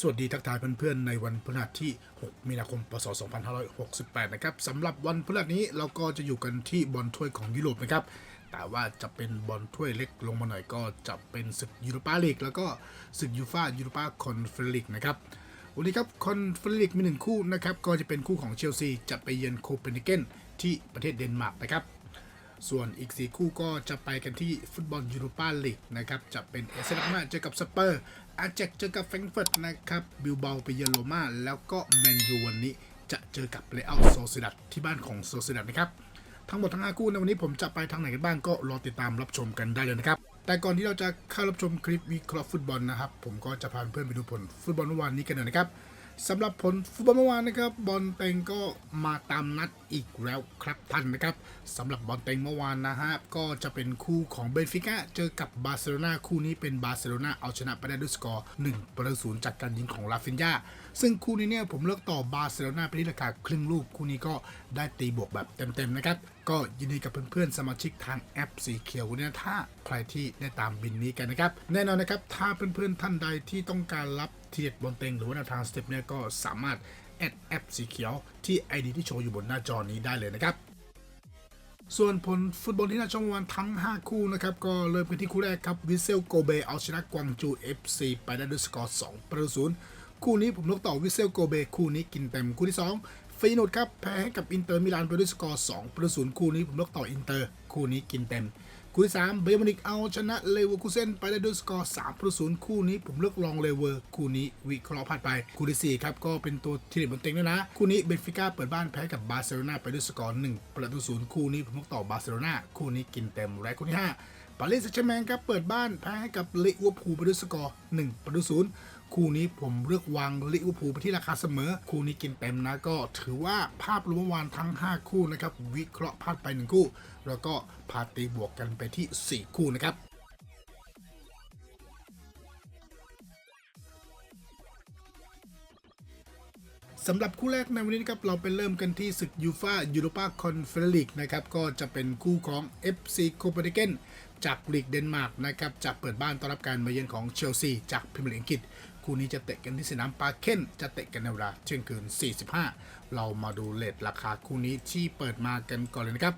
สวัสดีทักทายเพื่อนๆในวันพฤหัสที่ 6 มีนาคม พศ 2568 นะครับสำหรับวันพฤหัสนี้เราก็จะอยู่กันที่บอลถ้วยของยุโรปนะครับ แต่ว่าจะเป็นบอลถ้วยเล็กลงมาหน่อยก็จะเป็นศึกยูโรปาลีกแล้วก็ศึกยูฟายูโรปาคอนเฟอเรนซ์ลีกนะครับวันนี้ครับคอนเฟอเรนซ์ลีกมีหนึ่งคู่นะครับ ก็จะเป็นคู่ของเชลซีจะไปเยือนโคเปนเฮเกนที่ประเทศเดนมาร์กนะครับส่วนอีก 4 คู่ก็จะไปกันที่ฟุตบอลยูโรปาลีกนะครับ จะเป็นเอเซนมาเจอกับสเปอร์ อาแจกเจอกับแฟรงก์เฟิร์ตนะครับบิลเบาไปเยือโรม่าแล้วก็แมนยูวันนี้จะเจอกับเลอัลโซซิดัตที่บ้านของโซซิดัตนะครับทั้งหมดทั้ง5คู่ในวันนี้ผมจะไปทางไหนกันบ้างก็รอติดตามรับชมกันได้เลยนะครับ แต่ก่อนที่เราจะเข้ารับชมคลิปวิเคราะห์ฟุตบอลนะครับ ผมก็จะพาเพื่อนไปดูผลฟุตบอลเมื่อวานนี้กันหน่อยนะครับ สำหรับผลฟุตบอลเมื่อวานนะครับบอลเต็งก็มาตามนัดอีกแล้วครับท่านนะครับสำหรับบอลเต็งเมื่อวานนะฮะก็จะเป็นคู่ของเบนฟิก้าเจอกับบาร์เซโลนาคู่นี้เป็นบาร์เซโลนาเอาชนะไปได้ด้วยสกอร์1ประตูศูนจากการยิงของลาฟินยาซึ่งคู่นี้เนี่ยผมเลือกต่อบาร์เซโลนาไปที่ราคาครึ่งลูกคู่นี้ก็ได้ตีบวกแบบเต็มๆนะครับก็ยินดีกับเพื่อนๆสมาชิกทางแอปสีเขียวเนี่ยถ้าใครที่ได้ตามบินนี้กันนะครับแน่นอนนะครับถ้าเพื่อนๆท่านใดที่ต้องการรับ ทีเด็ดบนเต็งหรือว่าแนวทางสเต็ปเนี่ยก็สามารถแอดแอปสีเขียวที่ ID ที่โชว์อยู่บนหน้าจอนี้ได้เลยนะครับส่วนผลฟุตบอลที่น่าชมวันทั้ง 5 คู่นะครับ ก็เริ่มกันที่คู่แรกครับวิเซลโกเบเอาชนะกวางจู FC ไปได้ด้วยสกอร์2ประตูศูนย์คู่นี้ผมลกต่อวิเซลโกเบคู่นี้กินเต็มคู่ที่ 2ฟีโนดครับแพ้ให้กับอินเตอร์มิลานไปด้วยสกอร์2ประตูศูนย์คู่นี้ผมลกต่ออินเตอร์คู่นี้กินเต็ม คู่ที่3เบย์มนิกเอาชนะเลเวอร์คูเซนไปได้ด้วยสกอร์3ประตูศูนย์คู่นี้ผมเลือกลองเลเวอร์คู่นี้วิเคราะห์ผ่านไป คู่ที่4ครับก็เป็นตัวที่เด็ดบนเต็งด้วยนะ คู่นี้เบนฟิก้าเปิดบ้านแพ้กับบาร์เซโลนาไปด้วยสกอร์1ประตูศูนย์คู่นี้ผมเลือกต่อบาร์เซโลนาคู่นี้กินเต็มและคู่ที่5ปารีสแซงต์แชร์แมงครับเปิดบ้านแพ้ให้กับลิเวอร์พูลไปด้วยสกอร์1ประตูศูนย์ คู่นี้ผมเลือกวางลิเวอร์พูลไปที่ราคาเสมอ คู่นี้กินเต็มนะก็ถือว่าภาพรวมวานทั้ง 5 คู่นะครับ วิเคราะห์พลาดไป1คู่ แล้วก็พาตีบวกกันไปที่ 4 คู่นะครับสำหรับคู่แรกในวันนี้นะครับเราไปเริ่มกันที่ศึกยูฟายูโรปาคอนเฟอเรนซ์ลีกนะครับก็จะเป็นคู่ของ FC โคเปนเฮเกนจากลีกเดนมาร์กนะครับจะเปิดบ้านต้อนรับการมาเยือนของเชลซีจากพรีเมียร์ลีกอังกฤษ คู่นี้จะเตะกันที่สนามปาเค้นจะเตะกันในเวลาเที่ยงคืน 45 เรามาดูเลทราคาคู่นี้ที่เปิดมากันก่อนเลยนะครับ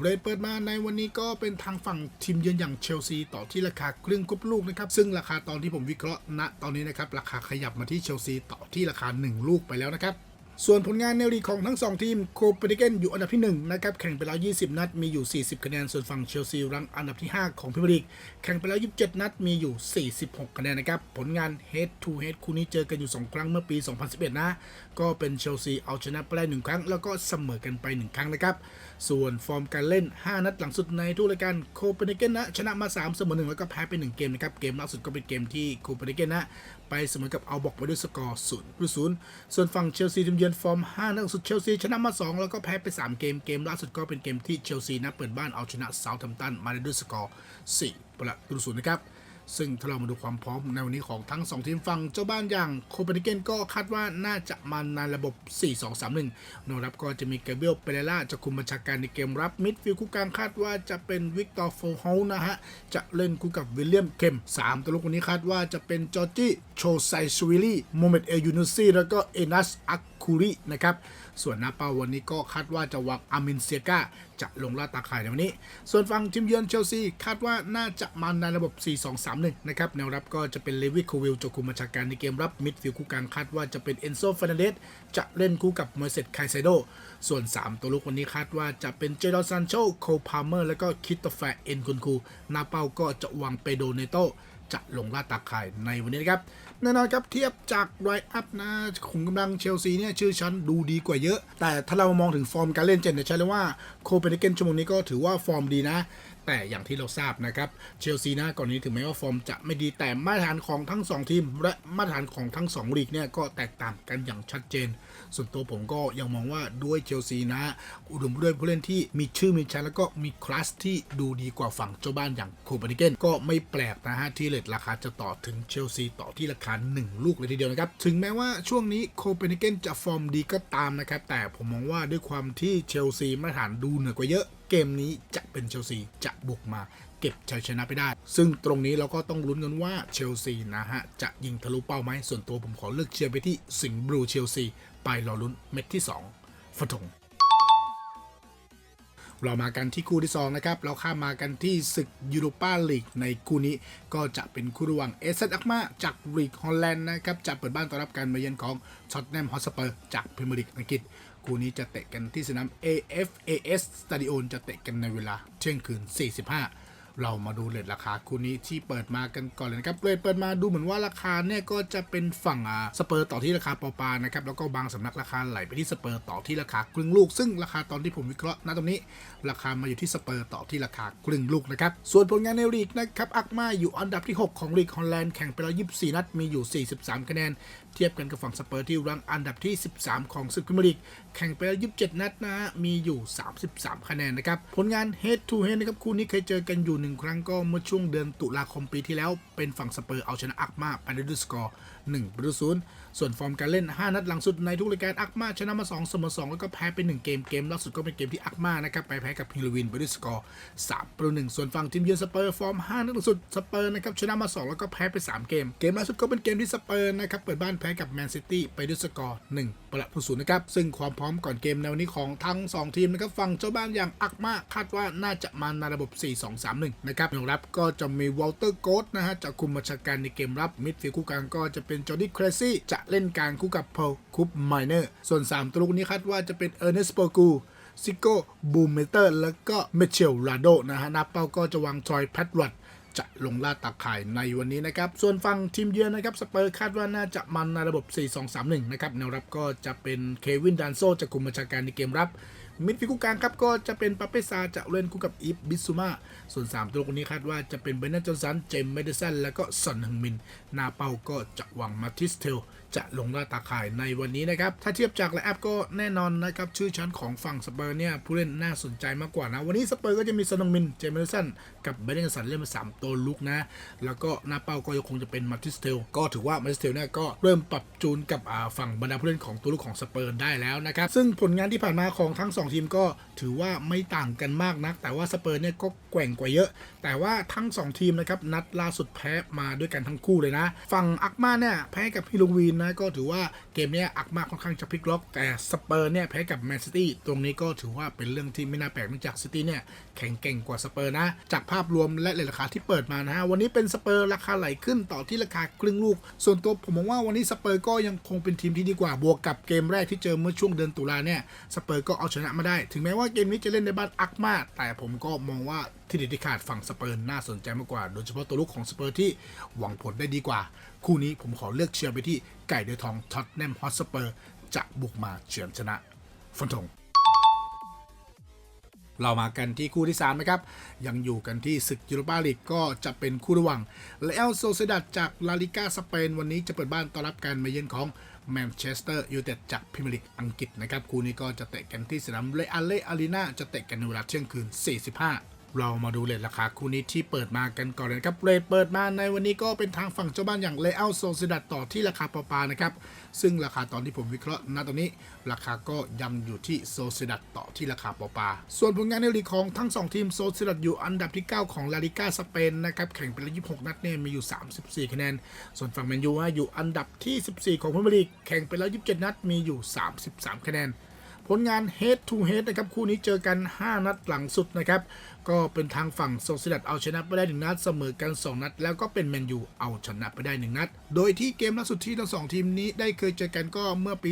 เลทเปิดมาในวันนี้ก็เป็นทางฝั่งทีมเยือนอย่างเชลซีต่อที่ราคาครึ่งกบลูกนะครับ ซึ่งราคาตอนที่ผมวิเคราะห์ณตอนนี้นะครับราคาขยับมาที่เชลซีต่อที่ราคา 1 ลูกไปแล้วนะครับ ส่วนผลงานในลีกของทั้ง 2 ทีมโคเปนเฮเกนอยู่อันดับที่1นะครับแข่งไปแล้ว 20 นัด มีอยู่ 40 คะแนน ส่วนฝั่งเชลซีรั้งอันดับที่ 5 ของพรีเมียร์ลีกแข่งไปแล้ว 27 นัด มีอยู่ 46 คะแนนนะครับ ผลงาน head to head คู่นี้เจอกันอยู่ 2 ครั้งเมื่อปี 2011 นะ ก็เป็นเชลซีเอาชนะไปได้1ครั้ง แล้วก็เสมอกันไป 1 ครั้งนะครับ ส่วนฟอร์มการเล่น 5 นัดหลังสุดในทุกรายการโคเปนเฮเกนนะชนะมา 3 เสมอ1แล้วก็แพ้ไป 1 เกมนะครับ เกมล่าสุดก็เป็นเกมที่โคเปนเฮเกนนะไปเสมอกับเอาบอกไปด้วยสกอร์0ประตูศูนย์ส่วนฝั่งเชลซีทีมเยือนฟอร์ม 5 นัดสุดเชลซีชนะมา 2 แล้วก็แพ้ไป 3 เกม เกมล่าสุดก็เป็นเกมที่เชลซีนะเปิดบ้านเอาชนะเซาท์แฮมป์ตันมาได้ด้วยสกอร์4ประตูศูนย์นะครับ ซึ่งถ้าเรามาดูความพร้อมในวันนี้ของทั้ง 2 ทีมฝั่งเจ้าบ้านอย่างโคเปนเฮเกนก็คาดว่าน่าจะมาในระบบ 4-2-3-1นอกรับก็จะมีเกเบียลเปเรล่าจะคุมบัญชาการในเกมรับมิดฟิลด์คู่กลางคาดว่าจะเป็นวิกตอร์โฟเฮลนะฮะ จะเล่นคู่กับวิลเลียมเคม3ตัวลูกคนนี้คาดว่าจะเป็นจอร์จี้โชไซชวิลี่โมเมดเอลยูนุซีแล้วก็เอนัสอัก คูรีนะครับ ส่วนนาเปาวันนี้ก็คาดว่าจะวางอามินเซียกาจะลงล่าตาข่ายในวันนี้ ส่วนฝั่งทีมเยือนเชลซีคาดว่าน่าจะมาในระบบ 4-2-3-1 นะครับ แนวรับก็จะเป็นเลวิโควิลจะคุมบัญชาการในเกมรับมิดฟิลด์คู่กลางคาดว่าจะเป็นเอนโซฟ r นเดสจะเล่นคู่กับมอร์เซตไคเซโด ส่วน 3 ตัวลูกวันนี้คาดว่าจะเป็นเจดอนซันโชโคพาเมอร์ แล้วก็คิตโตแฟเอ็นคุนคูนาเปาก็จะวางเปโดเนโตจะลงล่าตาข่ายในวันนี้นะครับ แน่นอนครับเทียบจากไรอัพนะขุมกำลังเชลซีเนี่ยชื่อชั้นดูดีกว่าเยอะ แต่ถ้าเรามองถึงฟอร์มการเล่นเจนเนี่ยใช่เลยว่าโคเปนเฮเกนชั่วโมงนี้ก็ถือว่าฟอร์มดีนะ แต่อย่างที่เราทราบนะครับเชลซีนะก่อนนี้ถึงแม้ว่าฟอร์มจะไม่ดีแต่มาตรฐานของทั้ง 2 ทีม และมาตรฐานของทั้ง 2 ลีกเนี่ยก็แตกต่างกันอย่างชัดเจน ส่วนตัวผมก็ยังมองว่าด้วยเชลซีนะ อุดมด้วยผู้เล่นที่มีชื่อมีชั้นแล้วก็มีคลาสที่ดูดีกว่าฝั่งเจ้าบ้านอย่างโคเปนเฮเกนก็ไม่แปลกนะฮะที่เลทราคาจะต่อถึงเชลซีต่อที่ราคา 1 ลูกเลยทีเดียวนะครับ ถึงแม้ว่าช่วงนี้โคเปนเฮเกนจะฟอร์มดีก็ตามนะครับ แต่ผมมองว่าด้วยความที่เชลซีมาตรฐานดูเหนือกว่าเยอะ เกมนี้จะเป็นเชลซีจะบุกมา เก็บชัยชนะไปได้ ซึ่งตรงนี้เราก็ต้องลุ้นกันว่าเชลซีนะฮะ จะยิงทะลุเป้าไหมส่วนตัวผมขอเลือกเชียร์ไปที่สิงห์บลูเชลซี ไปรอลุ้นเม็ดที่ 2ฟะทงเรามากันที่คู่ที่ 2 นะครับ เราข้ามมากันที่ศึกยูโรปาลีกในคู่นี้ก็จะเป็นคู่ระหว่างเอสเซอักมาจากลีกฮอลแลนด์นะครับ จะเปิดบ้านต้อนรับการมาเยือนของช็อตแนมฮอสเปอร์จากพรีเมียร์ลีกอังกฤษคู่นี้จะเตะกันที่สนาม AFAS Stadion จะเตะกันในเวลาเที่ยงคืน 45 เรามาดูเรทราคาคู่นี้ที่เปิดมากันก่อนเลยนะครับเรทเปิดมาดูเหมือนว่าราคาเนี่ยก็จะเป็นฝั่งอ่าสเปอร์ต่อที่ราคาปอปานะครับแล้วก็บางสำนักราคาไหลไปที่สเปอร์ต่อที่ราคาครึ่งลูก ซึ่งราคาตอนที่ผมวิเคราะห์ณตรงนี้ ราคามาอยู่ที่สเปอร์ต่อที่ราคาครึ่งลูกนะครับส่วนผลงานในลีกนะครับอักมาอยู่อันดับที่ 6 ของลีกฮอลแลนด์แข่งไปแล้ว24 นัดมีอยู่ 43 คะแนน ทียบกันกับฝั่งสเปอร์ที่รังอันดับที่ 13 ของศึกพรีเมียร์ลีกแข่งไปแล้ว27 นัดนะมีอยู่ 33 คะแนนนะครับ ผลงาน head to head นะครับคู่นี้เคยเจอกันอยู่หนึ่งครั้งก็เมื่อช่วงเดือนตุลาคมปีที่แล้ว เป็นฝั่งสเปอร์เอาชนะอักมาไปด้วยสกอร์1ประตูศูนย์ ส่วนฟอร์มการเล่น 5 นัดหลังสุดในทุกรายการอักมาชนะมา2เสมอ2แล้วก็แพ้ไป1เกมเกมล่าสุดก็เป็นเกมที่อักมานะครับไปแพ้กับฮิลวินไปด้วยสกอร์3ประตู1ส่วนฝั่งทีมเยือนสเปอร์ฟอร์ม5นัดหลังสุดสเปอร์นะครับชนะมา 2 แล้วก็แพ้ไป 3 เกม เกมล่าสุดก็เป็นเกมที่สเปอร์นะครับเปิดบ้านแพ้กับแมนซิตี้ไปด้วยสกอร์1ประตูศูนย์นะครับซึ่งความพร้อมก่อนเกมในวันนี้ของทั้ง 2 ทีมนะครับฝั่งเจ้าบ้านอย่างอักมาคาดว่าน่าจะมาในระบบ 4-2-3-1 นะครับองรับก็จะมีวอลเตอร์โกดนะฮะจะคุมบัญชาการในเกมรับมิดฟิลด์คู่กลางก็จะเป็นจอร์ดี้เครซี่จะเล่นกลางคู่กับเพลคุปไมเนอร์ส่วน 3 ตัวลูกนี้คาดว่าจะเป็นเออร์เนสโปกูซิโก้บูมเมเตอร์ แล้วก็เมเชลลาโดนะฮะน้าเป้าก็จะวางทรอยแพดวัตจะลงล่าตาข่ายในวันนี้นะครับ ส่วนฝั่งทีมเยือนนะครับ สเปอร์คาดว่าน่าจะมันในระบบ 4-2-3-1 นะครับ แนวรับก็จะเป็นเควินดานโซจะคุมบัญชาการในเกมรับ มิดฟิลด์คู่กลางครับก็จะเป็นปาเปซาจะเล่นคู่กับอีฟบิสซูมา ส่วน 3 ตัวคนนี้คาดว่าจะเป็นเบนนันจอนสัน เจมส์เมดิสัน แล้วก็ซอนฮึงมิน นาเปาก็จะหวังมาทิสเทลจะลงล่าตาข่ายในวันนี้นะครับ ถ้าเทียบจากและแอปก็แน่นอนนะครับ ชื่อชั้นของฝั่งสเปอร์เนี่ย ผู้เล่นน่าสนใจมากกว่านะ วันนี้สเปอร์ก็จะมีซอนงมิน เจมิสันกับเบรนนันสันเล่นมา3ตัวลุกนะ แล้วก็หน้าเป้าก็ยังคงจะเป็นมาทิสเทลก็ถือว่ามาทิสเทลเนี่ยก็เริ่มปรับจูนกับฝั่งบรรดาผู้เล่นของตัวลูกของสเปอร์ได้แล้วนะครับ ซึ่งผลงานที่ผ่านมาของทั้งสองทีมก็ถือว่าไม่ต่างกันมากนัก แต่ว่าสเปอร์เนี่ยก็แกว่งกว่าเยอะ แต่ว่าทั้ง 2 ทีมนะครับนัดล่าสุดแพ้มาด้วยกันทั้งคู่เลยนะ ฝั่งอักมาเนี่ยแพ้กับฮิลวีนนะก็ถือว่าเกมนี้อักมากค่อนข้างจะพลิกล็อก แต่สเปอร์เนี่ยแพ้กับแมนซิตี้ตรงนี้ก็ถือว่าเป็นเรื่องที่ไม่น่าแปลกเนื่องจากซิตี้เนี่ยแข็งเก่งกว่าสเปอร์นะ จากภาพรวมและราคาที่เปิดมานะฮะวันนี้เป็นสเปอร์ราคาไหลขึ้นต่อที่ราคาครึ่งลูก ส่วนตัวผมมองว่าวันนี้สเปอร์ก็ยังคงเป็นทีมที่ดีกว่าบวกกับเกมแรกที่เจอเมื่อช่วงเดือนตุลาเนี่ยสเปอร์ก็เอาชนะมาได้ ถึงแม้ว่าเกมนี้จะเล่นในบ้านอักมาแต่ผมก็มองว่าที่เด็ดที่ขาดฝั่งสเปอร์น่าสนใจมากกว่า โดยเฉพาะตัวลูกของสเปอร์ที่หวังผลได้ดีกว่า คู่นี้ผมขอเลือกเชียร์ไปที่ไก่เดือทองท็อตแนมฮอตสเปอร์จะบุกมาเฉือนชนะฟันธงเรามากันที่คู่ที่3นะครับ ยังอยู่กันที่ศึกยูโรปาลีกก็จะเป็นคู่ระหว่างเลอลโซเซดัดจากลาลิก้าสเปน วันนี้จะเปิดบ้านต้อนรับการมาเยือนของแมนเชสเตอร์ยูไนเต็ดจากพรีเมียร์ลีกอังกฤษนะครับ คู่นี้ก็จะเตะกันที่สนามเลอัลเลอารีนาจะเตะกันในเวลาเที่ยงคืน 45 เรามาดูเรทราคาคู่นี้ที่เปิดมากันก่อนเลยนะครับเรทเปิดมาในวันนี้ก็เป็นทางฝั่งเจ้าบ้านอย่างเลอัลโซเซดัดต่อที่ราคาปอปานะครับ ซึ่งราคาตอนที่ผมวิเคราะห์ณตอนนี้ ราคาก็ย้ำอยู่ที่โซเซดัดต่อที่ราคาปอปา ส่วนผลงานในลีกของทั้ง 2 ทีมโซเซดัดอยู่อันดับที่ 9 ของลาลิก้าสเปนนะครับแข่งไปแล้ว26 นัดเนี่ยมีอยู่ 34 คะแนน ส่วนฝั่งแมนยูว่าอยู่อันดับที่ 14 ของพรีเมียร์ลีกแข่งไปแล้ว 27 นัดมีอยู่ 33 คะแนน ผลงาน head to head นะครับ คู่นี้เจอกัน 5 นัดหลังสุดนะครับ ก็เป็นทางฝั่งโซซิดัดเอาชนะไปได้ 1 นัด เสมอกัน 2 นัด แล้วก็เป็นแมนยูเอาชนะไปได้ 1 นัด โดยที่เกมล่าสุดที่ทั้งสองทีมนี้ได้เคยเจอกันก็เมื่อปี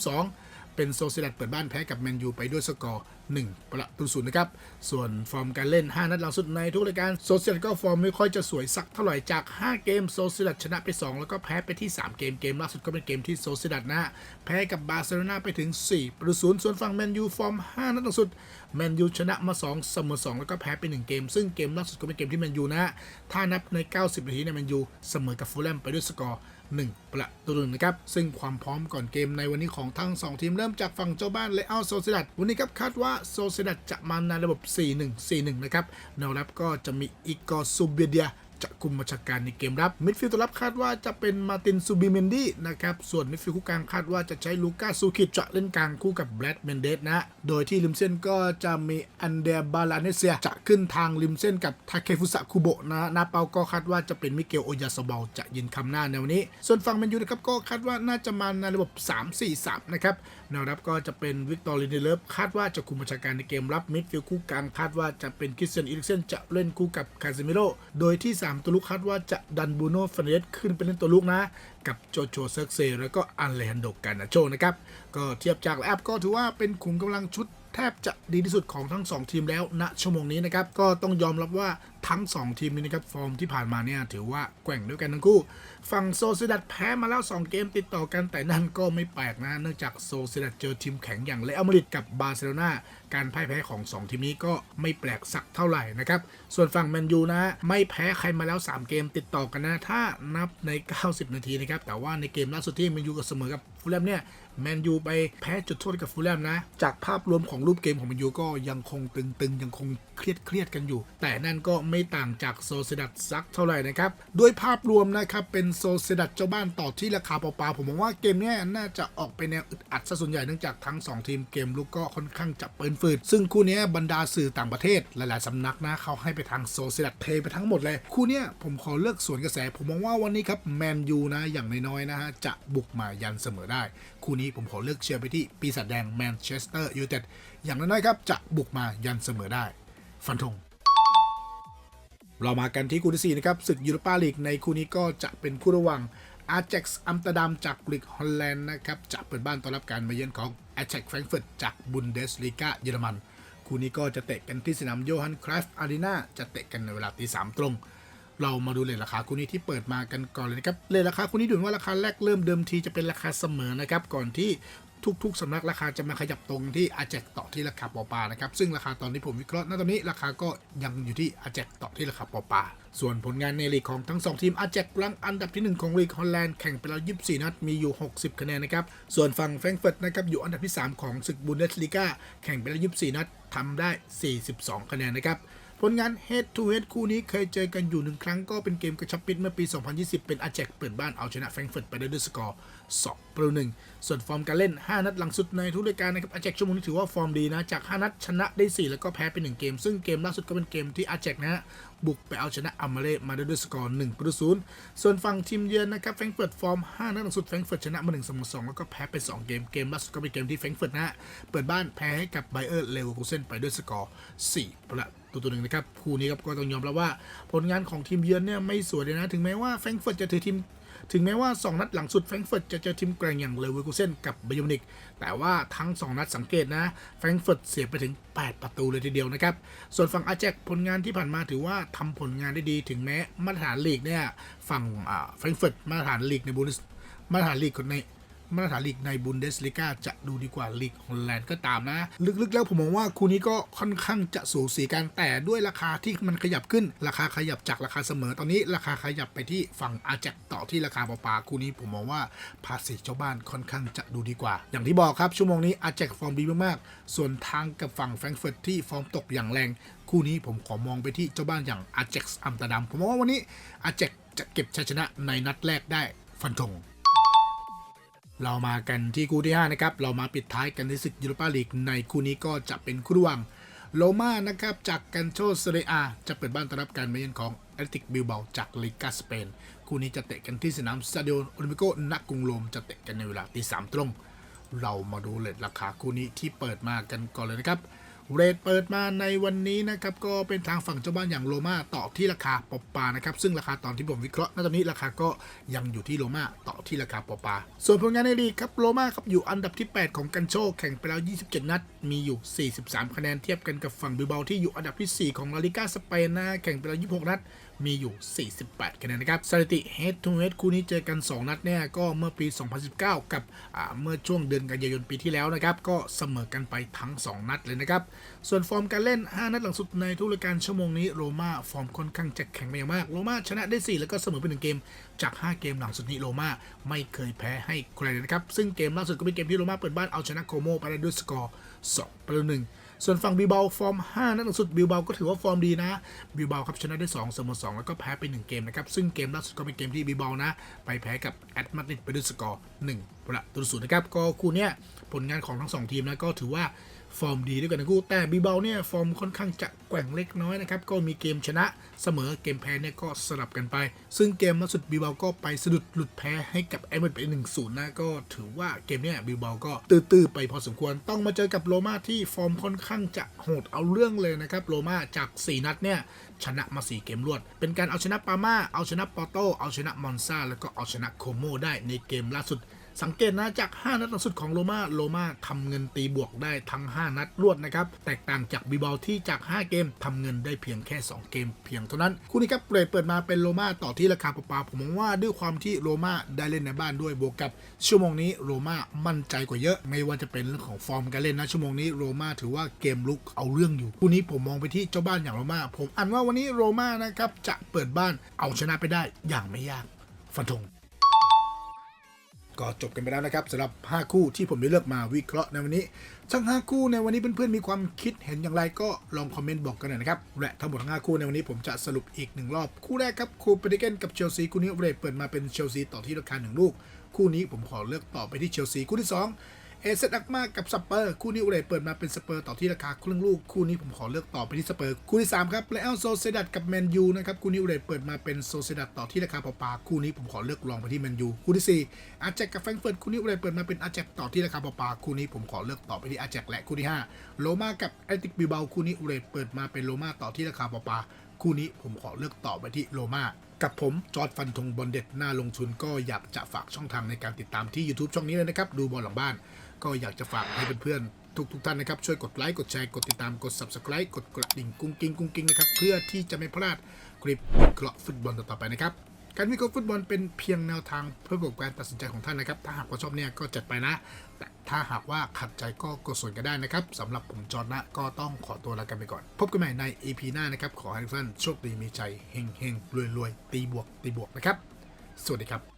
2022 เป็นโซเซดัดเปิดบ้านแพ้กับแมนยูไปด้วยสกอร์ 1 ประตูศูนย์นะครับ ส่วนฟอร์มการเล่น 5 นัดหลังสุดในทุกรายการโซเซดัดก็ฟอร์มไม่ค่อยจะสวยสักเท่าไหร่จาก 5 เกมโซเซดัดชนะไป 2 แล้วก็แพ้ไปที่ 3 เกมเกมล่าสุดก็เป็นเกมที่โซเซดัดนะฮะแพ้กับบาร์เซโลนาไปถึง 4 ประตูศูนย์ส่วนฝั่งแมนยูฟอร์ม 5 นัดหลังสุดแมนยูชนะมา 2 เสมอ 2 แล้วก็แพ้ไป 1 เกม ซึ่งเกมล่าสุดก็เป็นเกมที่แมนยูนะฮะถ้านับใน 90 นาทีเนี่ยแมนยูเสมอกับฟูลแลมไปด้วยสกอร์ 1 ประตูหนึ่งนะครับ ซึ่งความพร้อมก่อนเกมในวันนี้ของทั้ง 2 ทีมเริ่มจากฝั่งเจ้าบ้านเลอัลโซเซดัดวันนี้ครับคาดว่าโซเซดัดจะมาในระบบ 4-1-4-1 นะครับแนวรับก็จะมีอีกอร์ซูเบียเดีย จะคุมบัญชาการในเกมรับ มิดฟิลด์ตัวรับคาดว่าจะเป็นมาตินซูบิเมนดี้นะครับ ส่วนมิดฟิลด์คู่กลางคาดว่าจะใช้ลูก้าซูคิดจะเล่นกลางคู่กับแบรดเมนเดสนะ โดยที่ริมเส้นก็จะมีอันเดบาลานเซียจะขึ้นทางริมเส้นกับทาเคฟุสะคุโบะนะนาเปาก็คาดว่าจะเป็นมิเกลโอยาสบาจะยืนคำหน้าในวันนี้ ส่วนฝั่งแมนยูนะครับก็คาดว่าน่าจะมาในระบบ 3-4-3 นะครับแนวรับก็จะเป็นวิกตอร์ลินเดเลฟคาดว่าจะคุมบัญชาการในเกมรับมิดฟิลด์คู่กลางคาดว่าจะเป็นคริสเตียนอีริกเซนจะเล่นคู่กับคาซิเมโรโดยที่ 3 ตัวลุกคาดว่าจะดันบูโน่ฟาเนสขึ้นไปเล่นตัวลุกนะ กับโจโจเซิร์กเซแล้วก็อันเลนโดกานาโชนะครับ ก็เทียบจากแอปก็ถือว่าเป็นขุมกำลังชุดแทบจะดีที่สุดของทั้ง 2 ทีมแล้วณชั่วโมงนี้นะครับ ก็ต้องยอมรับว่า ทั้ง 2 ทีมนี้นะครับฟอร์มที่ผ่านมาเนี่ยถือว่าแกว่งด้วยกันทั้งคู่ ฝั่งโซซิดัดแพ้มาแล้ว 2 เกมติดต่อกันแต่นั่นก็ไม่แปลกนะเนื่องจากโซซิดัดเจอทีมแข็งอย่างเรอัลมาดริดกับบาร์เซโลนาการพ่ายแพ้ของ 2 ทีมนี้ก็ไม่แปลกสักเท่าไหร่นะครับ ส่วนฝั่งแมนยูนะ ไม่แพ้ใครมาแล้ว 3 เกมติดต่อกันนะ ถ้านับใน 90 นาทีนะครับ แต่ว่าในเกมล่าสุดที่แมนยูก็เสมอกับฟูลแลมเนี่ยแมนยูไปแพ้จุดโทษกับฟูลแลมนะ จากภาพรวมของรูปเกมของแมนยูก็ยังคงตึงๆ ยังคงเครียดเครียดๆกันอยู่ แต่นั่นก็ไม่ไม่ต่างจากโซเซดัตซักเท่าไหร่นะครับ ด้วยภาพรวมนะครับ เป็นโซเซดัตเจ้าบ้านต่อที่ราคาเปล่าๆผมมองว่าเกมนี้น่าจะออกไปแนวอึดอัดซะส่วนใหญ่เนื่องจากทั้ง 2 ทีมเกมลุกก็ค่อนข้างจะเปินฝืด ซึ่งคู่นี้บรรดาสื่อต่างประเทศหลายๆสำนักนะเขาให้ไปทางโซเซดัตเทไปทั้งหมดเลย คู่นี้ผมขอเลือกสวนกระแส ผมมองว่าวันนี้ครับแมนยูนะอย่างน้อยๆนะฮะจะบุกมายันเสมอได้ คู่นี้ผมขอเลือกเชียร์ไปที่ปีศาจแดงแมนเชสเตอร์ยูไนเต็ดอย่างน้อยๆครับจะบุกมายันเสมอได้ ฟันธง เรามากันที่คู่ที่4นะครับศึกยูโรปาลีกในคู่นี้ก็จะเป็นคู่ระหว่างอาร์เจ็กซ์อัมสเตอร์ดัมจากลีกฮอลแลนด์นะครับจะเปิดบ้านต้อนรับการมาเยือนของอาเจ็กแฟรงก์เฟิร์ตจากบุนเดสลีกาเยอรมัน คู่นี้ก็จะเตะกันที่สนามโยฮันคราฟอารีนาจะเตะกันในเวลาตีสามตรง เรามาดูเลทราคาคู่นี้ที่เปิดมากันก่อนเลยนะครับเลทราคาคู่นี้ดูเหมือนว่าราคาแรกเริ่มเดิมทีจะเป็นราคาเสมอนะครับก่อนที่ ทุกๆสำนักราคาจะมาขยับตรงที่อาแจกต่อที่ราคาปอปานะครับซึ่งราคาตอนนี้ผมวิเคราะห์ณตอนนี้ราคาก็ยังอยู่ที่อาแจกต่อที่ราคาปอปาส่วนผลงานในลีกของทั้ง 2 ทีมอาแจกรังอันดับที่ 1 ของลีกฮอลแลนด์แข่งไปแล้ว 24 นัดมีอยู่ 60 คะแนนนะครับส่วนฝั่งแฟรงก์เฟิร์ตนะครับอยู่อันดับที่ 3 ของศึกบุนเดสลีกาแข่งไปแล้ว 24 นัดทำได้ 42 คะแนนนะครับผลงาน Head to Head คู่นี้เคยเจอกันอยู่หนึ่งครั้งก็เป็นเกมกระชับปิดเมื่อปี 2020 เป็นอาแจกเปิดบ้านเอาชนะแฟรงก์เฟิร์ตไปได้ด้วยสกอร์ 2 ประตูหนึ่งส่วนฟอร์มการเล่น 5 นัดหลังสุดในทุกรายการนะครับอาแจกชั่วโมงนี้ถือว่าฟอร์มดีนะ จาก 5 นัดชนะได้ 4 แล้วก็แพ้ไป1เกม ซึ่งเกมล่าสุดก็เป็นเกมที่อาแจกนะฮะบุกไปเอาชนะอัมมาเลมาได้ด้วยสกอร์1ประตูศูนย์ส่วนฝั่งทีมเยือนนะครับแฟรงก์เฟิร์ตฟอร์ม 5 นัดหลังสุดแฟรงก์เฟิร์ตชนะมา1เสมอ2แล้วก็แพ้ไป 2 เกม เกมล่าสุดก็เป็นเกมที่แฟรงก์เฟิร์ตนะฮะเปิดบ้านแพ้ให้กับไบเออร์เลเวอร์คูเซนไปด้วยสกอร์4ประตูตัวหนึ่งนะครับคู่นี้ครับก็ต้องยอมรับว่าผลงานของทีมเยือนเนี่ยไม่สวยเลยนะถึงแม้ว่าแฟรงเฟิร์ตจะถือทีม ถึงแม้ว่า 2 นัดหลังสุดแฟรงก์เฟิร์ตจะเจอทีมแกร่งอย่างเลเวอร์คูเซนกับไบยอนิกแต่ว่าทั้ง 2 นัดสังเกตนะแฟรงก์เฟิร์ตเสียไปถึง 8 ประตูเลยทีเดียวนะครับ ส่วนฝั่งอาแจกผลงานที่ผ่านมาถือว่าทำผลงานได้ดีถึงแม้มาตรฐานลีกเนี่ยฝั่งแฟรงก์เฟิร์ตมาตรฐานลีกในบูนมาตรฐานลีกใน มาตรฐานลีกในบุนเดสลิกาจะดูดีกว่าลีกฮอลแลนด์ก็ตามนะ ลึกๆแล้วผมมองว่าคู่นี้ก็ค่อนข้างจะสูสีกันแต่ด้วยราคาที่มันขยับขึ้น ราคาขยับจากราคาเสมอตอนนี้ราคาขยับไปที่ฝั่งอาแจกต่อที่ราคาปาปาคู่นี้ผมมองว่าภาษีเจ้าบ้านค่อนข้างจะดูดีกว่า อย่างที่บอกครับชั่วโมงนี้อาแจกฟอร์มดีมากๆส่วนทางกับฝั่งแฟรงก์เฟิร์ตที่ฟอร์มตกอย่างแรง คู่นี้ผมขอมองไปที่เจ้าบ้านอย่างอาแจกอัมตอร์ดัมผมมองว่าวันนี้อาแจกจะเก็บชัยชนะในนัดแรกได้ฟันธง เรามากันที่คู่ที่ 5 นะครับ เรามาปิดท้ายกันในศึกยูโรปาลีกในคู่นี้ก็จะเป็นคู่ระหว่างโลมานะครับ จากกันโชเซเรียอาจะเปิดบ้านต้อนรับการมาเยือนของแอตติกบิลเบาจากลีกาสเปน คู่นี้จะเตะกันที่สนามซาดิโอโอลิมปิโกนักกรุงโรมจะเตะกันในเวลาตีสามตรง เรามาดูเลทราคาคู่นี้ที่เปิดมากันก่อนเลยนะครับ เรทเปิดมาในวันนี้นะครับก็เป็นทางฝั่งเจ้าบ้านอย่างโลมาต่อที่ราคาปอปานะครับซึ่งราคาตอนที่ผมวิเคราะห์ณตอนนี้ราคาก็ยังอยู่ที่โลมาต่อที่ราคาปอปา ส่วนผลงานในลีกครับโลมาครับอยู่อันดับที่ 8 ของกันโชแข่งไปแล้ว 27 นัด มีอยู่ 43 คะแนนเทียบกันกับฝั่งบิเบาที่อยู่อันดับที่ 4 ของลาลิก้าสเปนนะแข่งไปแล้ว 26 นัด มีอยู่ 48คะแนนนะครับสถิติ head to head คู่นี้เจอกัน 2 นัดเนี่ยก็เมื่อปี 2019 กับเมื่อช่วงเดือนกันยายนปีที่แล้วนะครับ ก็เสมอกันไปทั้ง 2 นัดเลยนะครับ ส่วนฟอร์มการเล่น 5 นัดหลังสุดในทุกรายการชั่วโมงนี้โรม่าฟอร์มค่อนข้างจะแข็งไปอย่างมากโรม่าชนะได้ 4 แล้วก็เสมอไป1เกมจาก 5 เกมหลังสุดนี้โรม่าไม่เคยแพ้ให้ใครเลยนะครับซึ่งเกมล่าสุดก็เป็นเกมที่โรม่าเปิดบ้านเอาชนะโคโมไปได้ด้วยสกอร์2ประตูหนึ่ง ส่วนฝั่งบิวเบาฟอร์ม 5 นัดหลังสุดบิวเบาก็ถือว่าฟอร์มดีนะบิวเบาครับชนะได้ 2 เสมอ 2 แล้วก็แพ้ไป 1 เกมนะครับ ซึ่งเกมล่าสุดก็เป็นเกมที่บิวเบานะ ไปแพ้กับแอตมาดริดไปด้วยสกอร์1ประตูต่อศูนย์นะครับ ก็คู่เนี้ยผลงานของทั้ง 2 ทีมนะก็ถือว่า ฟอร์มดีด้วยกันทั้งคู่แต่บีเบลเนี่ยฟอร์มค่อนข้างจะแกว่งเล็กน้อยนะครับก็มีเกมชนะเสมอเกมแพ้เนี่ยก็สลับกันไป ซึ่งเกมล่าสุดบีเบลก็ไปสะดุดหลุดแพ้ให้กับแอมเบร์ไป1นนะก็ถือว่าเกมเนี่ยบีเบลก็ตื้อๆไปพอสมควร ต้องมาเจอกับโรม่าที่ฟอร์มค่อนข้างจะโหดเอาเรื่องเลยนะครับโรม่าจาก 4 นัดเนี่ยชนะมา 4 เกมรวด เป็นการเอาชนะปาม่าเอาชนะปอโตเอาชนะมอนซาแล้วก็เอาชนะโคโมได้ในเกมล่าสุด สังเกตนะจาก 5 นัดล่าสุดของโรม่าโรม่าทำเงินตีบวกได้ทั้ง 5 นัดรวดนะครับ แตกต่างจากบีบอลที่จาก 5 เกมทำเงินได้เพียงแค่ 2 เกมเพียงเท่านั้น คู่นี้ครับเปิดเปิดมาเป็นโรม่าต่อที่ราคาเปล่าผมมองว่าด้วยความที่โรม่าได้เล่นในบ้านด้วยบวกกับชั่วโมงนี้โรมามั่นใจกว่าเยอะ ไม่ว่าจะเป็นเรื่องของฟอร์มการเล่นนะชั่วโมงนี้โรมาถือว่าเกมลุกเอาเรื่องอยู่คู่นี้ผมมองไปที่เจ้าบ้านอย่างโรมาผมอ่านว่าวันนี้โรมานะครับจะเปิดบ้านเอาชนะไปได้อย่างไม่ยากฟันธง ก็จบกันไปแล้วนะครับสำหรับ 5 คู่ที่ผมได้เลือกมาวิเคราะห์ในวันนี้ ทั้ง 5 คู่ในวันนี้เพื่อนๆมีความคิดเห็นอย่างไรก็ลองคอมเมนต์บอกกันหน่อยนะครับและทั้งหมดทั้ง5คู่ในวันนี้ผมจะสรุปอีกหนึ่งรอบ คู่แรกครับคูเปเดเกนกับเชลซีคู่นี้เรทเปิดมาเป็นเชลซีต่อที่ราคาหนึ่งลูก คู่นี้ผมขอเลือกต่อไปที่เชลซีคู่ที่ 2 เอเซดักมากกับสเปอร์คู่นี้อุเรเปิดมาเป็นสเปอร์ต่อที่ราคาครึ่งลูกคู่นี้ผมขอเลือกต่อไปที่สเปอร์คู่ที่3ครับเลอัลโซเซดัดกับแมนยูนะครับคู่นี้อุเรเปิดมาเป็นโซเซดัดต่อที่ราคาเปล่าคู่นี้ผมขอเลือกลองไปที่แมนยูคู่ที่4อาแจกกับแฟรงเฟิร์ตคู่นี้อุเรเปิดมาเป็นอาแจกต่อที่ราคาเปล่าคู่นี้ผมขอเลือกต่อไปที่อาแจกและคู่ที่5โลมากับแอตติกบิเบาคู่นี้อุเรเปิดมาเป็นโลมาต่อที่ราคาเปล่าคู่นี้ผมขอเลือกต่อไปที่โลมากับผม จอร์ดฟันธงบอลเด็ดหน้าลงทุนก็อยากจะฝากช่องทางในการติดตามที่ YouTube ช่องนี้เลยนะครับ ดูบอลหลังบ้าน ก็อยากจะฝากให้เพื่อนๆทุกทุกๆท่านนะครับ ช่วยกดไลค์ กดแชร์ กดติดตาม กด Subscribe กดกระดิ่งกุ้งกิ้งกุ้งกิ้งนะครับ เพื่อที่จะไม่พลาดคลิปวิเคราะห์ฟุตบอลต่อๆไปนะครับ การวิเคราะห์ฟุตบอลเป็นเพียงแนวทางเพื่อประกอบการตัดสินใจของท่านนะครับ ถ้าหากว่าชอบเนี่ยก็จัดไปนะ แต่ถ้าหากว่าขัดใจก็กดส่วนกันได้นะครับสำหรับผมจอร์นนะก็ต้องขอตัวลากันไปก่อน พบกันใหม่ใน EP หน้านะครับ ขอให้ทุกท่านโชคดีมีใจเฮงเฮงรวยรวยตีบวกตีบวกนะครับ สวัสดีครับ